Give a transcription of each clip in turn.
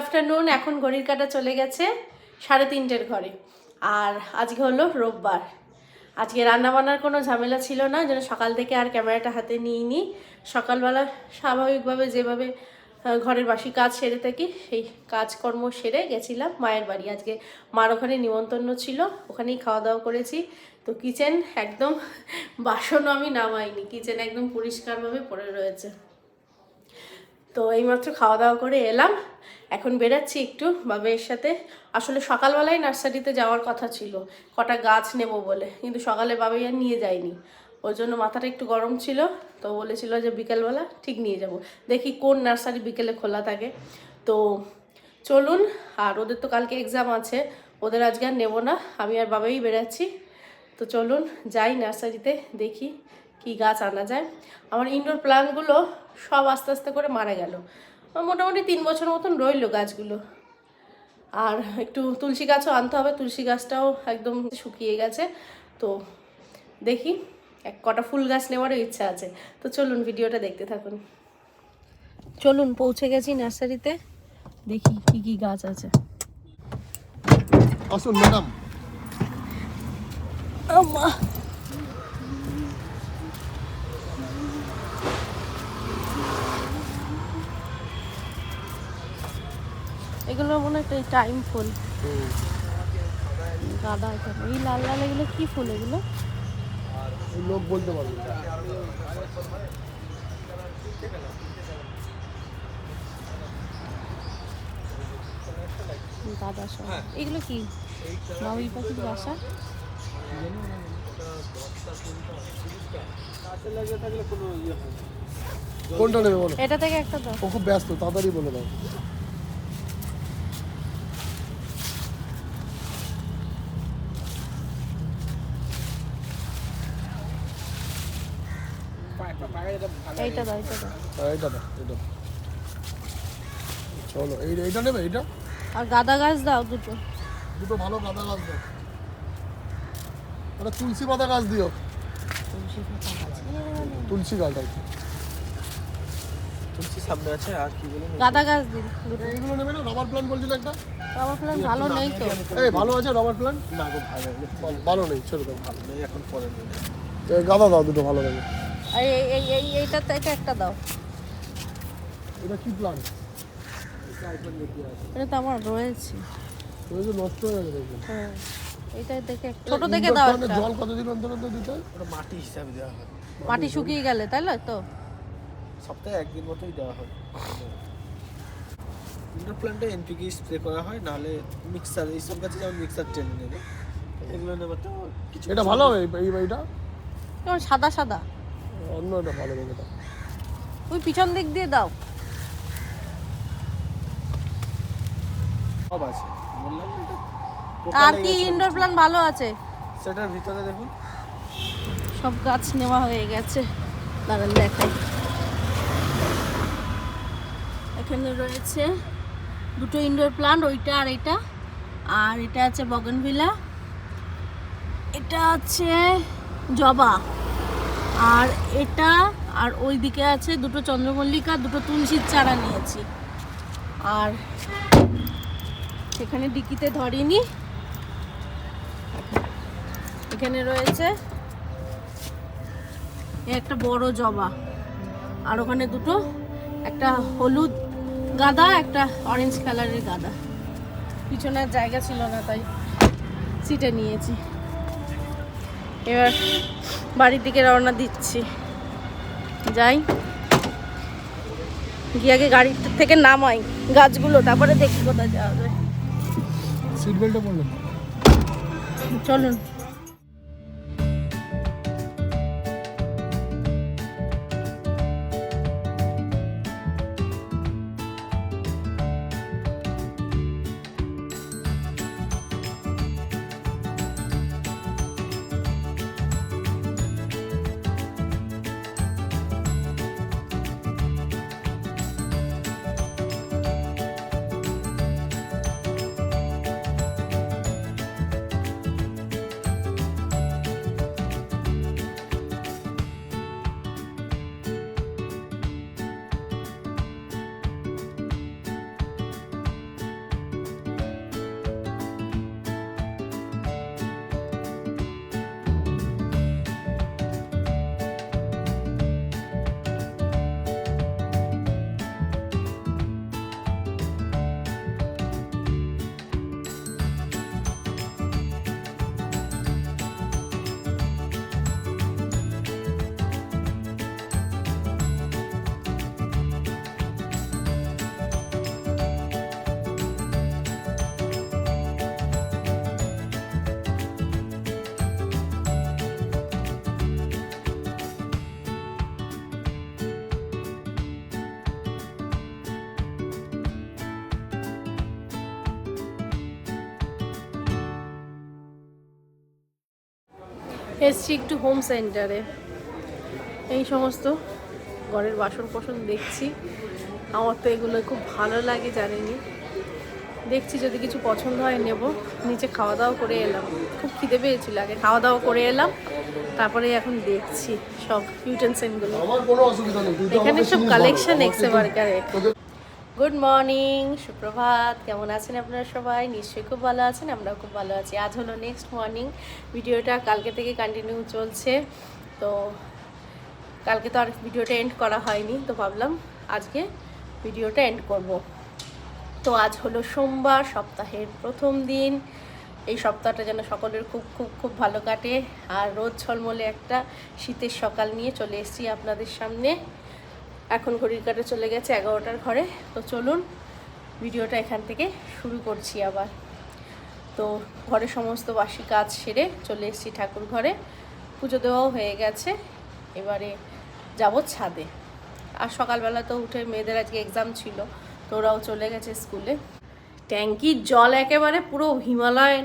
Afternoon এখন ঘড়ির কাটা চলে গেছে সাড়ে তিনটের ঘরে। আর আজকে হলো রোববার। আজকে রান্নাবান্নার কোনো ঝামেলা ছিল না, যেন সকাল থেকে আর ক্যামেরাটা হাতে নিইনি। সকালবেলা স্বাভাবিকভাবে যেভাবে ঘরের বাসি কাজ সেরে থাকি, সেই কাজকর্ম সেরে গেছিলাম। মায়ের বাড়ি। আজকে মার ওখানে নিমন্ত্রণ ছিল, ওখানেই খাওয়া দাওয়া করেছি। তো কিচেন একদম, বাসনও আমি নামাইনি, কিচেন একদম পরিষ্কারভাবে পড়ে রয়েছে। তো এইমাত্র খাওয়া দাওয়া করে এলাম। এখন বেরাচ্ছি একটু বাবের সাথে। আসলে সকালবেলায় নার্সারিতে যাওয়ার কথা ছিল। কটা গাছ নেব বলে, কিন্তু সকালে বাবাই আর নিয়ে যায়নি। ওই জন্য মাথাটা একটু গরম ছিল, তো বলেছিল যে বিকেলবেলা ঠিক নিয়ে যাব। দেখি কোন নার্সারি বিকেলে খোলা থাকে। তো চলুন, আর ওদের তো কালকে এক্সাম আছে, ওদের আজকে আর নেব না। আমি আর বাবাই বেরাচ্ছি। তো চলুন, যাই নার্সারিতে, দেখি কি গাছ আনা যায়। আমার ইনডোর প্লান্টগুলো সব আস্তে আস্তে করে মারা গেল। মোটামুটি তিন বছর মতন রইল গাছগুলো। আর একটু তুলসী গাছও আনতে হবে তুলসী গাছটাও একদম শুকিয়ে গেছে। তো দেখি এক কটা ফুল গাছ নেওয়ারও ইচ্ছা আছে। তো চলুন ভিডিওটা দেখতে থাকুন। চলুন পৌঁছে গেছি নার্সারিতে। দেখি কি কি গাছ আছে। আসুন ম্যাডাম। আম্মা। এগুলো মনে একটা টাইম ফুল। গাঁদা এই লাল লাল এগুলো কি ফুল এগুলো? লোক বলতে পারবে। গাঁদা সব। এগুলো কি? বাবুই পাখির বাসা? কোনটা নেবে বলো? এটা থেকে একটা দাও। ও খুব ব্যস্ত তাড়াতাড়ি বলে দাও। এইটা দাও এইটা দাও। হ্যাঁ, এইটা দাও এটা চলো এই এইটা নেবে এইটা? আর গাঁদা গাছ দাও দুটো। দুটো ভালো গাঁদা গাছ দাও। ওটা তুলসী পাতা গাছ দিও। তুলসী গাছ। আর কি তুলসী সামনে আছে আর কি বলে গাঁদা গাছ দিন দুটো। এইগুলো নেবে না? রবার প্ল্যান্ট বলছিল একটা? আমার প্ল্যান ভালো নেই তো। এই ভালো আছে রবার প্ল্যান্ট না গো ভালো ভালো নেই সেরকম ভালো নেই এখন পরে নেই এই গাঁদা দাও দুটো ভালো লাগে এই এই এই এইটা থেকে একটা দাও। এটা কি এটা তো আমার রয়েছে। ওই যে নষ্ট হয়ে গেছে হ্যাঁ এটা দেখে এক- ছোট দেখে দাও একটা। জল কতদিন অন্তর অন্তর দিতে হয়? ওটা মাটি হিসাবে দেওয়া হয়। মাটি শুকিয়ে গেলে তাই না তো? সপ্তাহে একদিন মতোই দেওয়া হয়। ইনডোর প্ল্যান্টে এনপিকে স্প্রে করা হয় নাহলে মিক্সার এইসব গাছে যেমন মিক্সার টেনে নেবে এগুলো নেবে তো কিছু এটা ভালো হবে এই- এই বাড়িটা সাদা সাদা। অন্য এটা ভালো হবে এটা ওই পিছন দিক দিয়ে দাও। সব আছে। বললাম না এটা আর কি লেগেছে। ইনডোর প্ল্যান ভালো আছে? সেটার ভিতরে দেখুন। সব গাছ নেওয়া হয়ে গেছে। দাঁড়ান দেখাই। এখানে রয়েছে দুটো ইনডোর প্লান্ট ওইটা আর এটা। আর এটা আছে বগনভিলা। এটা আছে জবা। আর এটা আর ওই দিকে আছে দুটো চন্দ্রমল্লিকা, দুটো তুলসীর চারা নিয়েছি। আর সেখানে ডিকিতে ধরিনি। এখানে রয়েছে একটা বড় জবা। আর ওখানে দুটো, একটা হলুদ গাদা, একটা অরেঞ্জ কালারের গাদা। পিছনের জায়গা ছিল না, তাই সিটে নিয়েছি। এবার বাড়ির দিকে রওনা দিচ্ছি। যাই। গিয়ে আগে গাড়ি থেকে নামাই গাছগুলো তারপরে দেখি কোথায় যাওয়া যায়। সিট চলুন। এসছি একটু হোম সেন্টারে এই সমস্ত ঘরের বাসন কোসন দেখছি। আমার তো এগুলো খুব ভালো লাগে জানিনি দেখছি যদি কিছু পছন্দ হয় নেব। নিচে খাওয়া দাওয়া করে এলাম। খুব খিদে পেয়েছিল আগে। খাওয়া দাওয়া করে এলাম। তারপরে এখন দেখছি সব ইউটেন্সেনগুলো এখানে সব। কালেকশন আমার এক্সে থেকে- বার্গারে তোকে গুড মর্নিং সুপ্রভাত। কেমন আছেন আপনারা সবাই? নিশ্চয়ই খুব ভালো আছেন, আমরাও খুব ভালো আছি। আজ হলো নেক্সট মর্নিং ভিডিওটা কালকে থেকে কন্টিনিউ চলছে। তো কালকে তো আর ভিডিওটা এন্ড করা হয়নি, তো ভাবলাম আজকে ভিডিওটা এন্ড করব। তো আজ হলো সোমবার, সপ্তাহের প্রথম দিন। এই সপ্তাহটা যেন সকলের খুব খুব খুব ভালো কাটে। আর রোদ ঝলমলে একটা শীতের সকাল নিয়ে চলে এসেছি আপনাদের সামনে। এখন ঘড়ির কাটে চলে গেছে এগারোটার ঘরে। তো চলুন, ভিডিওটা এখান থেকে শুরু করছি আবার। তো ঘরে সমস্ত বাসি কাজ সেরে চলে এসেছি ঠাকুর ঘরে। পুজো দেওয়াও হয়ে গেছে। এবারে যাব ছাদে। আর সকালবেলা তো উঠে মেয়েদের আজকে এক্সাম ছিল, তো ওরাও চলে গেছে স্কুলে। ট্যাঙ্কির জল একেবারে পুরো হিমালয়ের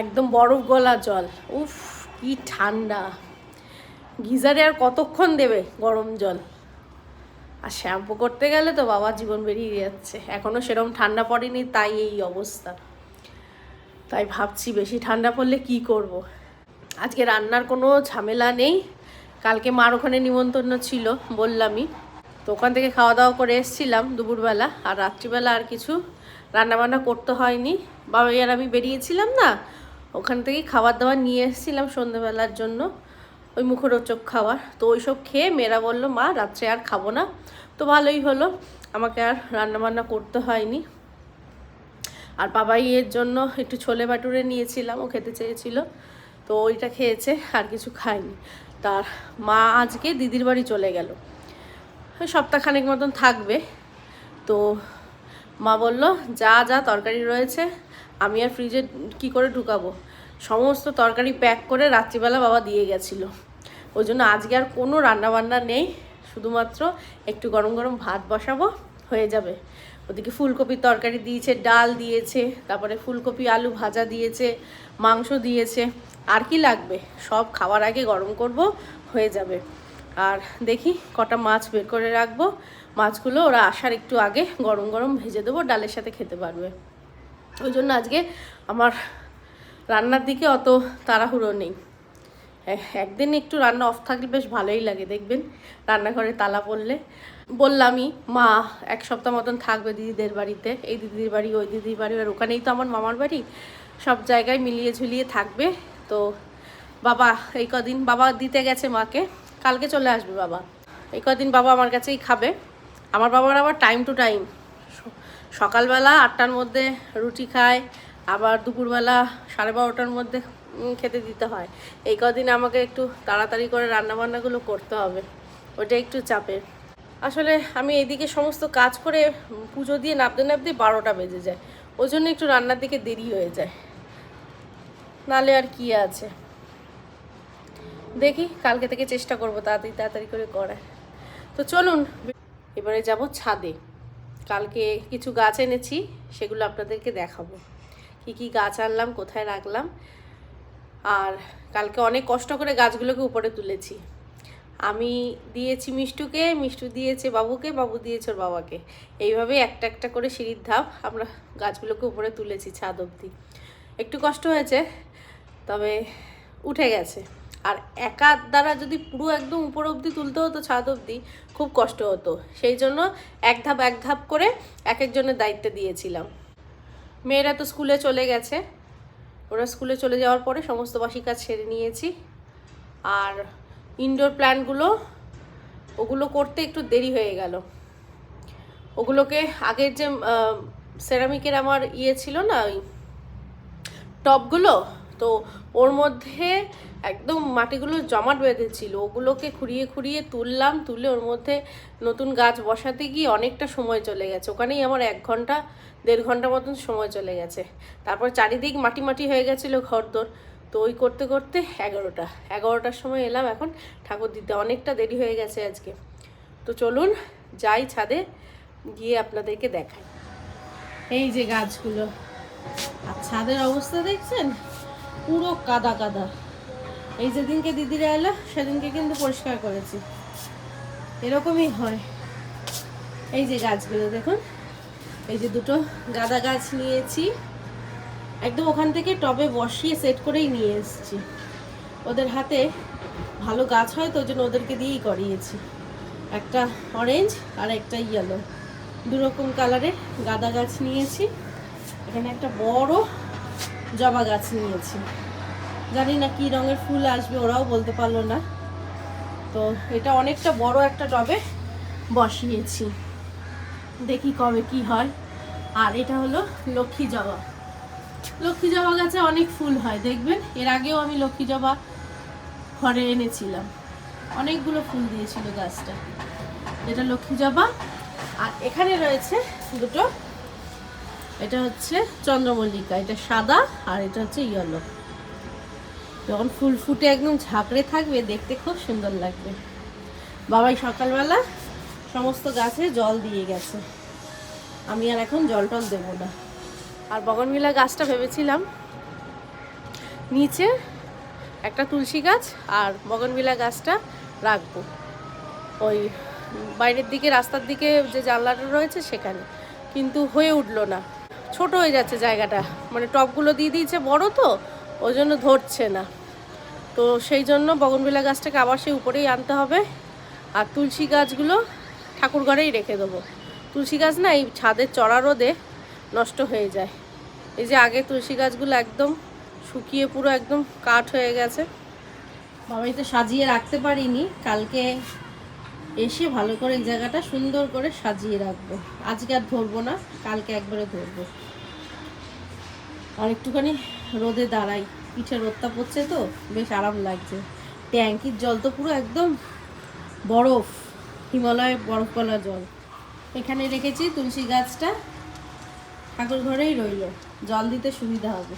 একদম বরফ গলা জল। উফ, কি ঠান্ডা। গিজারে আর কতক্ষণ দেবে গরম জল? আর শ্যাম্পু করতে গেলে তো বাবার জীবন বেরিয়ে যাচ্ছে। এখনও সেরকম ঠান্ডা পড়েনি, তাই এই অবস্থা। তাই ভাবছি বেশি ঠান্ডা পড়লে কি করব। আজকে রান্নার কোনো ঝামেলা নেই। কালকে মার ওখানে নিমন্ত্রণ ছিল, বললামই। তো ওখান থেকে খাওয়া দাওয়া করে এসেছিলাম দুপুরবেলা, আর রাত্রিবেলা আর কিছু রান্নাবান্না করতে হয়নি। বাবা আর আমি বেরিয়েছিলাম না, ওখান থেকে খাবার দাবার নিয়ে এসেছিলাম সন্ধেবেলার জন্য। ওই মুখরোচক খাবার। তো ওইসব খেয়ে মেয়েরা বলল, মা, রাত্রে আর খাব না। তো ভালোই হলো। আমাকে আর রান্নাবান্না করতে হয়নি। আর বাবাই এর জন্য একটু ছোলে বাটুরে নিয়েছিলাম, ও খেতে চেয়েছিল। তো ওইটা খেয়েছে, আর কিছু খায়নি। তার মা আজকে দিদির বাড়ি চলে গেল। সপ্তাহখানেক মতন থাকবে। তো মা বলল, যা যা, তরকারি রয়েছে, আমি আর ফ্রিজে কি করে ঢুকাবো? সমস্ত তরকারি প্যাক করে রাত্রিবেলা বাবা দিয়ে গেছিল। ওই জন্য আজকে আর কোনো রান্নাবান্না নেই, শুধুমাত্র একটু গরম গরম ভাত বসাবো, হয়ে যাবে। ওদিকে ফুলকপির তরকারি দিয়েছে, ডাল দিয়েছে, তারপরে ফুলকপি, আলু ভাজা দিয়েছে, মাংস দিয়েছে। আর কি লাগবে? সব খাওয়ার আগে গরম করব, হয়ে যাবে। আর দেখি কটা মাছ বের করে রাখব। মাছগুলো ওরা আসার একটু আগে গরম গরম ভেজে দেবো, ডালের সাথে খেতে পারবে। ওই জন্য আজকে আমার রান্নার দিকে অত তাড়াহুড়ো নেই। একদিন একটু রান্না অফ থাকলে বেশ ভালোই লাগে, দেখবেন? রান্নাঘরে তালা পড়লে। বললামই, মা, এক সপ্তাহ মতন থাকবে দিদিদের বাড়িতে। এই দিদির বাড়ি, ওই দিদির বাড়ি, আর ওখানেই তো আমার মামার বাড়ি। সব জায়গায় মিলিয়ে ঝুলিয়ে থাকবে। তো বাবা, এই কদিন বাবা দিতে গেছে মাকে। কালকে চলে আসবে বাবা। এই কদিন বাবা আমার কাছেই খাবে। আমার বাবার আবার টাইম টু টাইম সকালবেলা আটটার মধ্যে রুটি খায় আবার দুপুরবেলা সাড়ে বারোটার মধ্যে খেতে দিতে হয়। এই কদিন আমাকে একটু তাড়াতাড়ি করে রান্নাবান্নাগুলো করতে হবে। ওটা একটু চাপের। আসলে আমি এদিকে সমস্ত কাজ করে পুজো দিয়ে নাবতে নাবতে বারোটা বেজে যায়। ওই জন্য একটু রান্নার দিকে দেরি হয়ে যায়। নালে আর কি আছে? দেখি, কালকে থেকে চেষ্টা করব তাড়াতাড়ি তাড়াতাড়ি করে করার। তো চলুন, এবারে যাব ছাদে। কালকে কিছু গাছ এনেছি, সেগুলো আপনাদেরকে দেখাবো। কি কি গাছ আনলাম, কোথায় রাখলাম। আর কালকে অনেক কষ্ট করে গাছগুলোকে উপরে তুলেছি। আমি দিয়েছি মিষ্টুকে, মিষ্টু দিয়েছে বাবুকে, বাবু দিয়েছে ওর বাবাকে। এইভাবে একটা একটা করে সিঁড়ির ধাপ আমরা গাছগুলোকে উপরে তুলেছি ছাদ অবধি। একটু কষ্ট হয়েছে, তবে উঠে গেছে। আর একা দ্বারা যদি পুরো একদম উপর অবধি তুলতে হতো ছাদ অবধি, খুব কষ্ট হতো। সেই জন্য এক ধাপ এক ধাপ করে এক একজনের দায়িত্ব দিয়েছিলাম। মেয়েরা তো স্কুলে চলে গেছে। ওরা স্কুলে চলে যাওয়ার পরে সমস্ত বাসি কাজ সেরে নিয়েছি। আর ইনডোর প্ল্যান্টগুলো ওগুলো করতে একটু দেরি হয়ে গেল। ওগুলোকে আগের যে সেরামিকের আমার ইয়ে ছিল না, ওই টবগুলো তো ওর মধ্যে একদম মাটিগুলো জমাট বেঁধেছিল ওগুলোকে খুঁড়িয়ে খুঁড়িয়ে তুললাম, তুলে ওর মধ্যে নতুন গাছ বসাতে গিয়ে অনেকটা সময় চলে গেছে। ওখানেই আমার এক ঘণ্টা, দেড় ঘণ্টা মতন সময় চলে গেছে। তারপর চারিদিক মাটি মাটি হয়ে গেছিল ঘরদোর। তো ওই করতে করতে এগারোটা, এগারোটার সময় এলাম এখন ঠাকুর দিতে। অনেকটা দেরি হয়ে গেছে আজকে। তো চলুন, যাই ছাদে, গিয়ে আপনাদেরকে দেখাই। এই যে গাছগুলো। আর ছাদের অবস্থা দেখছেন? পুরো কাদা কাদা। এই যেদিনকে দিদিরা এলো, সেদিনকে কিন্তু পরিষ্কার করেছি। এরকমই হয়। এই যে গাছগুলো দেখুন, এই যে দুটো গাঁদা গাছ নিয়েছি। একদম ওখান থেকে টবে বসিয়ে সেট করেই নিয়ে এসেছি। ওদের হাতে ভালো গাছ হয় তো জন্য ওদেরকে দিয়েই করিয়েছি। একটা অরেঞ্জ আর একটা ইয়েলো দু রকম কালারের গাঁদা গাছ নিয়েছি। এখানে একটা বড় জবা গাছ নিয়েছি। জানি না কি রঙের ফুল আসবে, ওরাও বলতে পারল না। তো এটা অনেকটা বড় একটা টবে বসিয়েছি। দেখি কবে কি হয়। আর এটা হলো লক্ষ্মী জবা। লক্ষ্মী জবা গাছে অনেক ফুল হয়, দেখবেন? এর আগেও আমি লক্ষ্মী জবা ঘরে এনেছিলাম। অনেকগুলো ফুল দিয়েছিল গাছটা। এটা লক্ষ্মী জবা। আর এখানে রয়েছে দুটো এটা হচ্ছে চন্দ্রমল্লিকা, এটা সাদা আর এটা হচ্ছে ইয়েলো যখন ফুল ফুটে একদম ঝাঁকড়ে থাকবে, দেখতে খুব সুন্দর লাগবে। বাবাই সকালবেলা সমস্ত গাছে জল দিয়ে গেছে। আমি আর এখন জল টল দেবো না। আর বগনভিলা গাছটা ভেবেছিলাম, নিচে একটা তুলসী গাছ আর বগনভিলা গাছটা রাখব। ওই বাইরের দিকে, রাস্তার দিকে যে জানলাটা রয়েছে সেখানে। কিন্তু হয়ে উঠল না। ছোট হয়ে যাচ্ছে জায়গাটা। মানে টবগুলো দিয়ে দিয়েছে বড় তো, ওই জন্য ধরছে না। তো সেই জন্য বগনভিলা গাছটাকে আবার সেই উপরেই আনতে হবে। আর তুলসী গাছগুলো ঠাকুর ঘরেই রেখে দেবো। তুলসী গাছ না, এই ছাদের চড়া রোদে নষ্ট হয়ে যায়। এই যে আগে তুলসী গাছগুলো একদম শুকিয়ে পুরো একদম কাঠ হয়ে গেছে। বাবাই তো সাজিয়ে রাখতে পারিনি। কালকে এসে ভালো করে এই জায়গাটা সুন্দর করে সাজিয়ে রাখব। আজকে আর ধরবো না, কালকে একবারে ধরবো। আর একটুখানি রোদে দাঁড়াই। পিঠে রোদটা পড়ছে তো, বেশ আরাম লাগছে। ট্যাঙ্কির জল তো পুরো একদম বরফ হিমালয়ের বরফওয়ালা জল। এখানে রেখেছি তুলসী গাছটা, ঠাকুর ঘরেই রইল। জল দিতে সুবিধা হবে।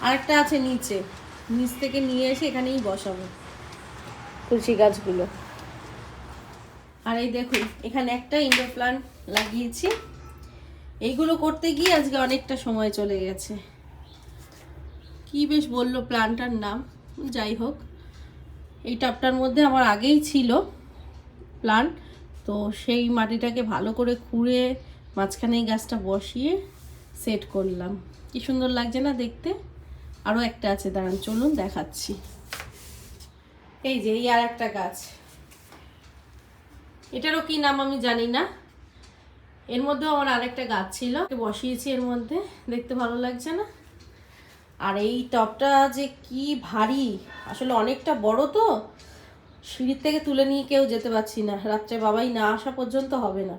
আরেকটা আছে নিচে। নিচ থেকে নিয়ে এসে এখানেই বসাবো। তুলসী গাছগুলো। আর এই দেখুন, এখানে একটা ইনডোর প্লান্ট লাগিয়েছি। এইগুলো করতে গিয়ে আজকে অনেকটা সময় চলে গেছে। কি বেশ বলল প্লান্টটার নাম, যাই হোক। এই টবটার মধ্যে আমার আগেই ছিল প্লান্ট তো সেই মাটিটাকে ভালো করে খুঁড়ে মাঝখানে এই গাছটা বসিয়ে সেট করলাম। কি সুন্দর লাগছে না দেখতে? আরও একটা আছে, দাঁড়ান, চলুন দেখাচ্ছি। এই যে, এই আর একটা গাছ। এটারও কি নাম আমি জানি না। এর মধ্যেও আমার আরেকটা গাছ ছিল। বসিয়েছি এর মধ্যে। দেখতে ভালো লাগছে না? আর এই টবটা যে কি ভারী! আসলে অনেকটা বড় তো। সিঁড়ির থেকে তুলে নিয়ে কেউ যেতে পারছি না। রাত্রে বাবাই না আসা পর্যন্ত হবে না।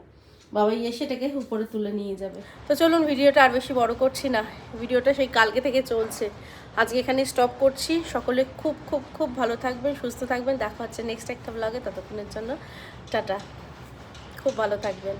বাবাই এসে এটাকে উপরে তুলে নিয়ে যাবে। তো চলুন, ভিডিওটা আর বেশি বড় করছি না। ভিডিওটা সেই কালকে থেকে চলছে। আজকে এখানে স্টপ করছি। সকলে খুব খুব খুব ভালো থাকবেন, সুস্থ থাকবেন। দেখা হচ্ছে নেক্সট একটা ব্লগে ততক্ষণের জন্য। টাটা। খুব ভালো থাকবেন।